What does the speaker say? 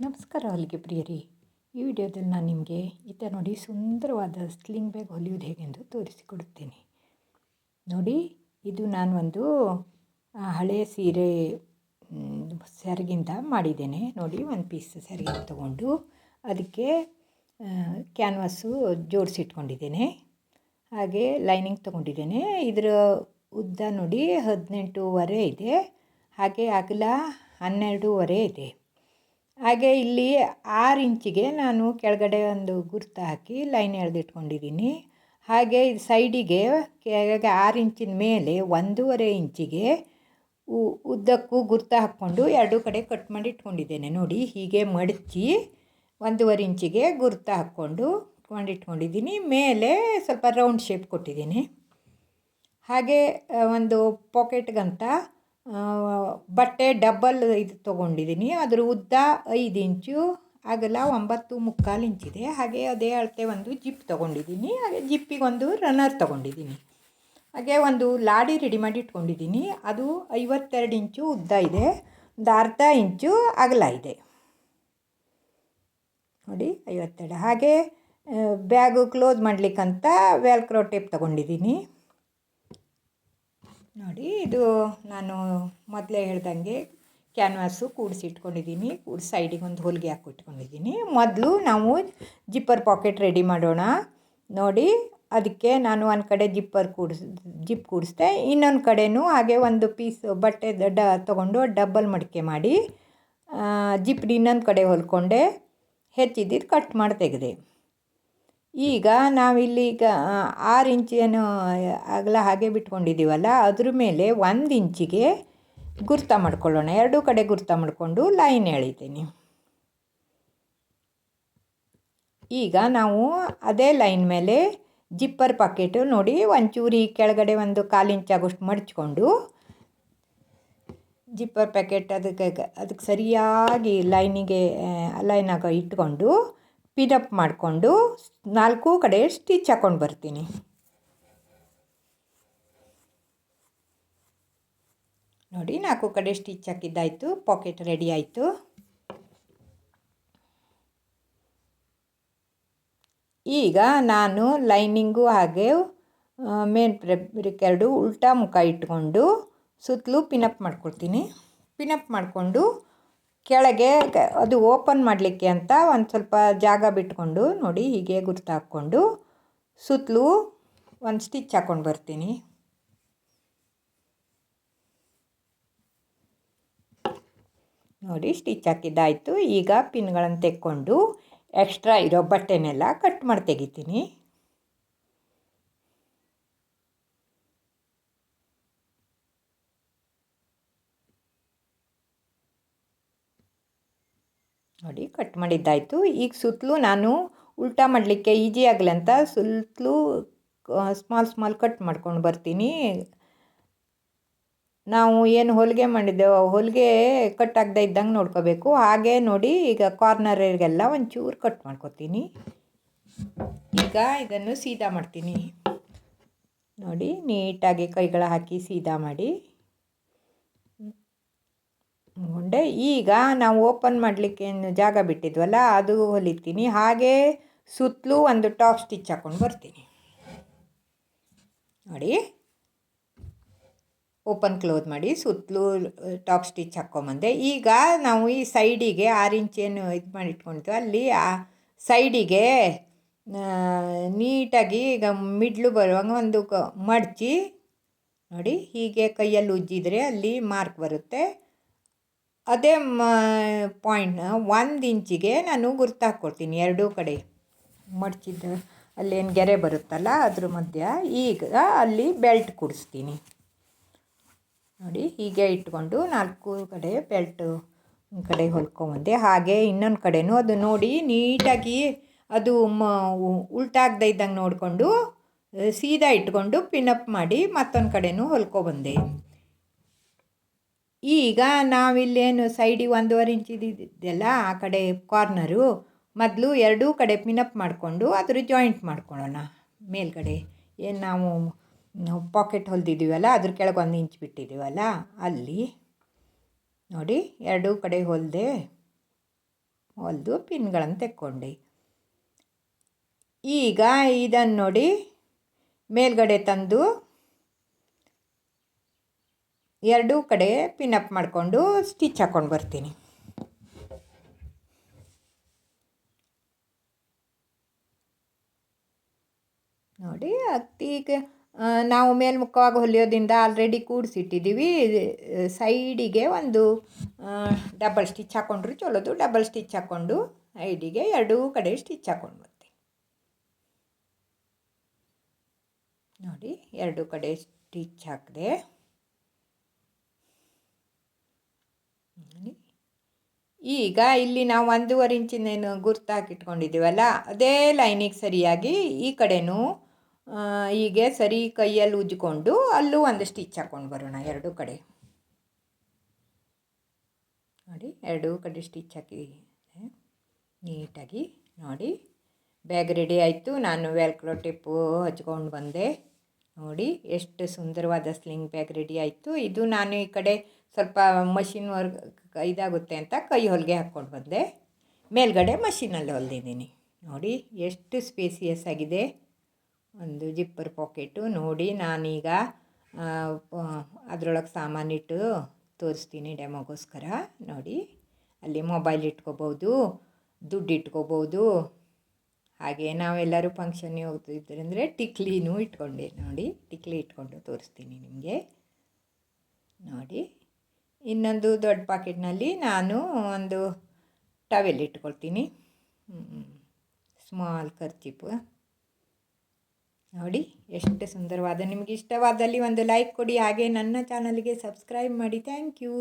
ನಮಸ್ಕಾರ ಹೊಲಿಗೆ ಪ್ರಿಯರಿ. ಈ ವಿಡಿಯೋದಲ್ಲಿ ನಾನು ನಿಮಗೆ ಈ ಥರ ನೋಡಿ ಸುಂದರವಾದ ಸ್ಲಿಂಗ್ ಬ್ಯಾಗ್ ಹೊಲಿಯೋದು ಹೇಗೆಂದು ತೋರಿಸಿಕೊಡುತ್ತೇನೆ. ನೋಡಿ, ಇದು ನಾನು ಒಂದು ಹಳೆಯ ಸೀರೆ ಸೆರಗಿಂದ ಮಾಡಿದ್ದೇನೆ. ನೋಡಿ ಒಂದು ಪೀಸ್ ಸೆರಗಿನ ತಗೊಂಡು ಅದಕ್ಕೆ ಕ್ಯಾನ್ವಾಸು ಜೋಡಿಸಿಟ್ಕೊಂಡಿದ್ದೇನೆ. ಹಾಗೆ ಲೈನಿಂಗ್ ತೊಗೊಂಡಿದ್ದೇನೆ. ಇದರ ಉದ್ದ ನೋಡಿ ಹದಿನೆಂಟೂವರೆ ಇದೆ. ಹಾಗೆ ಅಗಲ ಹನ್ನೆರಡೂವರೆ ಇದೆ. ಹಾಗೆ ಇಲ್ಲಿ ಆರು ಇಂಚಿಗೆ ನಾನು ಕೆಳಗಡೆ ಒಂದು ಗುರ್ತು ಹಾಕಿ ಲೈನ್ ಎಳೆದಿಟ್ಕೊಂಡಿದ್ದೀನಿ. ಹಾಗೆ ಇದು ಸೈಡಿಗೆ ಕೆಳಗೆ ಆರು ಇಂಚಿನ ಮೇಲೆ ಒಂದೂವರೆ ಇಂಚಿಗೆ ಉದ್ದಕ್ಕೂ ಗುರ್ತು ಹಾಕ್ಕೊಂಡು ಎರಡೂ ಕಡೆ ಕಟ್ ಮಾಡಿ ಇಟ್ಕೊಂಡಿದ್ದೇನೆ. ನೋಡಿ, ಹೀಗೆ ಮಡಚಿ ಒಂದೂವರೆ ಇಂಚಿಗೆ ಗುರ್ತು ಹಾಕ್ಕೊಂಡು ಇಟ್ಕೊಂಡಿದ್ದೀನಿ. ಮೇಲೆ ಸ್ವಲ್ಪ ರೌಂಡ್ ಶೇಪ್ ಕೊಟ್ಟಿದ್ದೀನಿ. ಹಾಗೆ ಒಂದು ಪಾಕೆಟ್ಗಂತ ಬಟ್ಟೆ ಡಬ್ಬಲ್ ಇದು ತೊಗೊಂಡಿದ್ದೀನಿ ಅದರ ಉದ್ದ ಐದು ಇಂಚು, ಅಗಲ ಒಂಬತ್ತು ಮುಕ್ಕಾಲು ಇಂಚಿದೆ. ಹಾಗೆ ಅದೇ ಅಳತೆ ಒಂದು ಜಿಪ್ ತೊಗೊಂಡಿದ್ದೀನಿ ಹಾಗೆ ಜಿಪ್ಪಿಗೊಂದು ರನ್ನರ್ ತೊಗೊಂಡಿದ್ದೀನಿ ಹಾಗೆ ಒಂದು ಲಾಡಿ ರೆಡಿ ಮಾಡಿ ಇಟ್ಕೊಂಡಿದ್ದೀನಿ ಅದು ಐವತ್ತೆರಡು ಇಂಚು ಉದ್ದ ಇದೆ. ಒಂದು ಅರ್ಧ ಇಂಚು ಅಗಲ ಇದೆ. ನೋಡಿ, ಐವತ್ತೆರಡು. ಹಾಗೆ ಬ್ಯಾಗು ಕ್ಲೋಸ್ ಮಾಡಲಿಕ್ಕಂತ ವ್ಯಾಲ್ಕ್ರೋ ಟೇಪ್ ತೊಗೊಂಡಿದ್ದೀನಿ ನೋಡಿ, ಇದು ನಾನು ಮೊದಲೇ ಹೇಳ್ದಂಗೆ ಕ್ಯಾನ್ವಾಸು ಕೂಡಿಸಿ ಇಟ್ಕೊಂಡಿದ್ದೀನಿ, ಕೂಡಿಸಿ ಸೈಡಿಗೆ ಒಂದು ಹೊಲಿಗೆ ಹಾಕಿಟ್ಕೊಂಡಿದ್ದೀನಿ ಮೊದಲು ನಾವು ಜಿಪ್ಪರ್ ಪಾಕೆಟ್ ರೆಡಿ ಮಾಡೋಣ. ನೋಡಿ, ಅದಕ್ಕೆ ನಾನು ಒಂದು ಕಡೆ ಜಿಪ್ಪರ್ ಕೂಡಿಸ್ ಜಿಪ್ ಕೂಡಿಸ್ದೆ, ಇನ್ನೊಂದು ಕಡೆನೂ ಹಾಗೆ ಒಂದು ಪೀಸ್ ಬಟ್ಟೆ ಡ, ತೊಗೊಂಡು ಡಬ್ಬಲ್ ಮಡಿಕೆ ಮಾಡಿ ಜಿಪ್ ಇನ್ನೊಂದು ಕಡೆ ಹೊಲ್ಕೊಂಡೆ ಹೆಚ್ಚಿದ್ದಿದ್ದು ಕಟ್ ಮಾಡಿ ತೆಗೆದೆ. ಈಗ ನಾವಿಲ್ಲಿ ಈಗ ಆ, ಆರು ಇಂಚೇನು ಅಗಲ ಹಾಗೆ ಬಿಟ್ಕೊಂಡಿದ್ದೀವಲ್ಲ ಅದ್ರ ಮೇಲೆ ಒಂದು ಇಂಚಿಗೆ ಗುರ್ತ ಮಾಡ್ಕೊಳ್ಳೋಣ. ಎರಡೂ ಕಡೆ ಗುರ್ತ ಮಾಡಿಕೊಂಡು ಲೈನ್ ಎಳಿತೀನಿ. ಈಗ ನಾವು ಅದೇ ಲೈನ್ ಮೇಲೆ ಜಿಪ್ಪರ್ ಪಾಕೆಟು ನೋಡಿ ಒಂಚೂರಿ ಕೆಳಗಡೆ ಒಂದು ಕಾಲು ಇಂಚಾಗೋಷ್ಟು ಮಡಚ್ಕೊಂಡು ಜಿಪ್ಪರ್ ಪ್ಯಾಕೆಟ್ ಅದಕ್ಕೆ ಅದಕ್ಕೆ ಸರಿಯಾಗಿ ಲೈನಿಗೆ ಲೈನಾಗ ಇಟ್ಕೊಂಡು ಪಿನಪ್ ಮಾಡಿಕೊಂಡು ನಾಲ್ಕು ಕಡೆ ಸ್ಟಿಚ್ ಹಾಕ್ಕೊಂಡು ಬರ್ತೀನಿ. ನೋಡಿ, ನಾಲ್ಕು ಕಡೆ ಸ್ಟಿಚ್ ಹಾಕಿದ್ದಾಯಿತು ಪಾಕೆಟ್ ರೆಡಿ ಆಯಿತು. ಈಗ ನಾನು ಲೈನಿಂಗು ಹಾಗೆ ಮೇನ್ ಫ್ಯಾಬ್ರಿಕ್ ಎರಡು ಉಲ್ಟಾ ಮುಖ ಇಟ್ಕೊಂಡು ಸುತ್ತಲೂ ಪಿನಪ್ ಮಾಡ್ಕೊಳ್ತೀನಿ. ಪಿನಪ್ ಮಾಡಿಕೊಂಡು ಕೆಳಗೆ ಅದು ಓಪನ್ ಮಾಡಲಿಕ್ಕೆ ಅಂತ ಒಂದು ಸ್ವಲ್ಪ ಜಾಗ ಬಿಟ್ಕೊಂಡು ನೋಡಿ ಹೀಗೆ ಗುರ್ತು ಹಾಕ್ಕೊಂಡು ಸುತ್ತಲೂ ಒಂದು ಸ್ಟಿಚ್ ಹಾಕ್ಕೊಂಡು ಬರ್ತೀನಿ. ನೋಡಿ ಸ್ಟಿಚ್ ಹಾಕಿದ್ದಾಯಿತು. ಈಗ ಪಿನ್ಗಳನ್ನು ತೆಕ್ಕೊಂಡು ಎಕ್ಸ್ಟ್ರಾ ಇರೋ ಬಟ್ಟೆನೆಲ್ಲ ಕಟ್ ಮಾಡಿ ತೆಗಿತೀನಿ ನೋಡಿ ಕಟ್ ಮಾಡಿದ್ದಾಯಿತು. ಈಗ ಸುತ್ತಲೂ ನಾನು ಉಲ್ಟಾ ಮಾಡಲಿಕ್ಕೆ ಈಜಿ ಆಗಲಿ ಅಂತ ಸುತ್ತಲೂ ಸ್ಮಾಲ್ ಸ್ಮಾಲ್ ಕಟ್ ಮಾಡ್ಕೊಂಡು ಬರ್ತೀನಿ. ನಾವು ಏನು ಹೊಲಿಗೆ ಮಾಡಿದ್ದೆವು ಹೊಲಿಗೆ ಕಟ್ ಆಗದೆ ಇದ್ದಂಗೆ ನೋಡ್ಕೋಬೇಕು. ಹಾಗೆ ನೋಡಿ ಈಗ ಕಾರ್ನರಿಗೆಲ್ಲ ಒಂಚೂರು ಕಟ್ ಮಾಡ್ಕೊತೀನಿ. ಈಗ ಇದನ್ನು ಸೀದಾ ಮಾಡ್ತೀನಿ. ನೋಡಿ, ನೀಟಾಗಿ ಕೈಗಳ ಹಾಕಿ ಸೀದಾ ಮಾಡಿ. ಮುಂಡೆ ಈಗ ನಾವು ಓಪನ್ ಮಾಡಲಿಕ್ಕೆ ಜಾಗ ಬಿಟ್ಟಿದ್ವಲ್ಲ, ಅದು ಹೊಲಿತೀನಿ. ಹಾಗೆ ಸುತ್ತಲೂ ಒಂದು ಟಾಪ್ ಸ್ಟಿಚ್ ಹಾಕ್ಕೊಂಡು ಬರ್ತೀನಿ. ನೋಡಿ. ಓಪನ್ ಕ್ಲೋಸ್ ಮಾಡಿ ಸುತ್ತಲೂ ಟಾಪ್ ಸ್ಟಿಚ್ ಹಾಕ್ಕೊಂಬಂದೆ ಈಗ ನಾವು ಈ ಸೈಡಿಗೆ ಆರು ಏನು ಇದು ಮಾಡಿ ಅಲ್ಲಿ ಆ ಸೈಡಿಗೆ ನೀಟಾಗಿ ಈಗ ಮಿಡ್ಲು ಬರುವಂಗೆ ಒಂದು ಕ, ಮಡಚಿ, ನೋಡಿ, ಹೀಗೆ ಕೈಯಲ್ಲಿ ಉಜ್ಜಿದ್ರೆ ಅಲ್ಲಿ ಮಾರ್ಕ್ ಬರುತ್ತೆ. ಅದೇ ಮ ಪಾಯಿಂಟ್ನ ಒಂದು ಇಂಚಿಗೆ ನಾನು ಗುರ್ತು ಎರಡೂ ಕಡೆ. ಮಡಚಿದ್ದು ಅಲ್ಲೇನು ಗೆರೆ ಬರುತ್ತಲ್ಲ ಅದ್ರ ಮಧ್ಯ ಈಗ ಅಲ್ಲಿ ಬೆಲ್ಟ್ ಕೂಡಿಸ್ತೀನಿ. ನೋಡಿ, ಹೀಗೆ ಇಟ್ಕೊಂಡು ನಾಲ್ಕು ಕಡೆ ಬೆಲ್ಟ್ ಒಂದು ಕಡೆ ಹೊಲ್ಕೊಂಬಂದೆ, ಹಾಗೆ ಇನ್ನೊಂದು ಕಡೆನೂ ಅದು ನೋಡಿ ನೀಟಾಗಿ ಅದು ಮ ಉಲ್ಟಾಗದೇ ಇದ್ದಂಗೆ ನೋಡಿಕೊಂಡು, ಸೀದಾ ಇಟ್ಕೊಂಡು ಪಿನಪ್ ಮಾಡಿ ಮತ್ತೊಂದು ಕಡೆನೂ ಹೊಲ್ಕೊಬಂದೆ. ಈಗ ನಾವಿಲ್ಲೇನು ಸೈಡಿಗೆ ಒಂದೂವರೆ ಇಂಚಿದಿದೆಯಲ್ಲ ಆ ಕಡೆ ಕಾರ್ನರು ಮೊದಲು ಎರಡೂ ಕಡೆ ಪಿನಪ್ ಮಾಡಿಕೊಂಡು ಅದ್ರ ಜಾಯಿಂಟ್ ಮಾಡ್ಕೊಳ್ಳೋಣ. ಮೇಲ್ಗಡೆ. ಏನು ನಾವು ಪಾಕೆಟ್ ಹೊಲ್ದಿದ್ದೀವಲ್ಲ, ಅದ್ರ ಕೆಳಗೆ ಒಂದು ಇಂಚ್ ಬಿಟ್ಟಿದ್ದೀವಲ್ಲ, ಅಲ್ಲಿ. ನೋಡಿ, ಎರಡೂ ಕಡೆ ಹೊಲಿದೆ ಹೊಲಿದು ಪಿನ್ಗಳನ್ನು ತೆಕ್ಕೊಂಡೆ. ಈಗ ಇದನ್ನು ನೋಡಿ, ಮೇಲ್ಗಡೆ ತಂದು ಎರಡೂ ಕಡೆ ಪಿನ್ ಅಪ್ ಮಾಡಿಕೊಂಡು ಸ್ಟಿಚ್ ಹಾಕ್ಕೊಂಡು ಬರ್ತೀನಿ. ನೋಡಿ, ಅತ್ತಿಗೆ ನಾವು ಮೇಲ್ಮುಖವಾಗಿ ಹೊಲಿಯೋದ್ರಿಂದ ಆಲ್ರೆಡಿ ಕೂಡಿಸಿಟ್ಟಿದ್ದೀವಿ ಸೈಡಿಗೆ ಒಂದು ಡಬಲ್ ಸ್ಟಿಚ್ ಹಾಕ್ಕೊಂಡ್ರು ಚಲೋದು. ಡಬಲ್ ಸ್ಟಿಚ್ ಹಾಕ್ಕೊಂಡು ಸೈಡಿಗೆ ಎರಡೂ ಕಡೆ ಸ್ಟಿಚ್ ಹಾಕ್ಕೊಂಡು ಬರ್ತೀನಿ. ನೋಡಿ, ಎರಡೂ ಕಡೆ ಸ್ಟಿಚ್ ಹಾಕಿದೆ. ಈಗ ಇಲ್ಲಿ ನಾವು ಒಂದೂವರೆ ಇಂಚಿನೇನು ಗುರ್ತು ಹಾಕಿಟ್ಕೊಂಡಿದ್ದೀವಲ್ಲ ಅದೇ ಲೈನಿಗೆ ಸರಿಯಾಗಿ ಈ ಕಡೆನೂ ಹೀಗೆ ಸರಿ ಕೈಯಲ್ಲಿ ಉಜ್ಜಿಕೊಂಡು ಅಲ್ಲೂ ಒಂದು ಸ್ಟಿಚ್ ಹಾಕ್ಕೊಂಡು ಬರೋಣ, ಎರಡೂ ಕಡೆ. ನೋಡಿ, ಎರಡೂ ಕಡೆ ಸ್ಟಿಚ್ ಹಾಕಿ ನೀಟಾಗಿ ನೋಡಿ. ಬ್ಯಾಗ್ ರೆಡಿ ಆಯಿತು, ನಾನು ವ್ಯಾಲ್ಕ್ರೋ ಟಿಪ್ಪು ಹಚ್ಕೊಂಡು ಬಂದೆ. ನೋಡಿ, ಎಷ್ಟು ಸುಂದರವಾದ ಸ್ಲಿಂಗ್ ಬ್ಯಾಗ್ ರೆಡಿ ಆಯಿತು. ಇದು ನಾನು ಈ ಕಡೆ ಸ್ವಲ್ಪ ಮಷಿನ್ ವರ್ಕ್ ಇದಾಗುತ್ತೆ ಅಂತ ಕೈ ಹೊಲಿಗೆ ಹಾಕ್ಕೊಂಡು ಬಂದೆ. ಮೇಲ್ಗಡೆ ಮಷಿನಲ್ಲಿ ಹೊಲಿದಿದ್ದೀನಿ. ನೋಡಿ ಎಷ್ಟು ಸ್ಪೇಸಿಯಸ್ ಆಗಿದೆ. ಒಂದು ಜಿಪ್ಪರ್ ಪಾಕೆಟು ನೋಡಿ ನಾನೀಗ ಅದರೊಳಗೆ ಸಾಮಾನಿಟ್ಟು ತೋರಿಸ್ತೀನಿ ಡೆಮೋಗೋಸ್ಕರ ನೋಡಿ, ಅಲ್ಲಿ ಮೊಬೈಲ್ ಇಟ್ಕೋಬೋದು, ದುಡ್ಡು ಇಟ್ಕೋಬೋದು. ಹಾಗೆ ನಾವೆಲ್ಲರೂ ಫಂಕ್ಷನ್ಗೆ ಹೋಗ್ತಿದ್ರಂದರೆ ಟಿಕ್ಲಿನೂ ಇಟ್ಕೊಂಡೆ. ನೋಡಿ ಟಿಕ್ಲಿ ಇಟ್ಕೊಂಡು ತೋರಿಸ್ತೀನಿ ನಿಮಗೆ. ನೋಡಿ. ಇನ್ನೊಂದು ದೊಡ್ಡ ಪಾಕೆಟ್ನಲ್ಲಿ ನಾನು ಒಂದು ಟವೆಲ್ ಇಟ್ಕೊಳ್ತೀನಿ. ಸ್ಮಾಲ್ ಕರ್ಚಿಪ್ ನೋಡಿ, ಎಷ್ಟು ಸುಂದರವಾದ, ನಿಮಗೆ ಇಷ್ಟವಾದಲ್ಲಿ ಒಂದು ಲೈಕ್ ಕೊಡಿ, ಹಾಗೆ ನನ್ನ ಚಾನಲ್ಗೆ ಸಬ್ಸ್ಕ್ರೈಬ್ ಮಾಡಿ. Thank you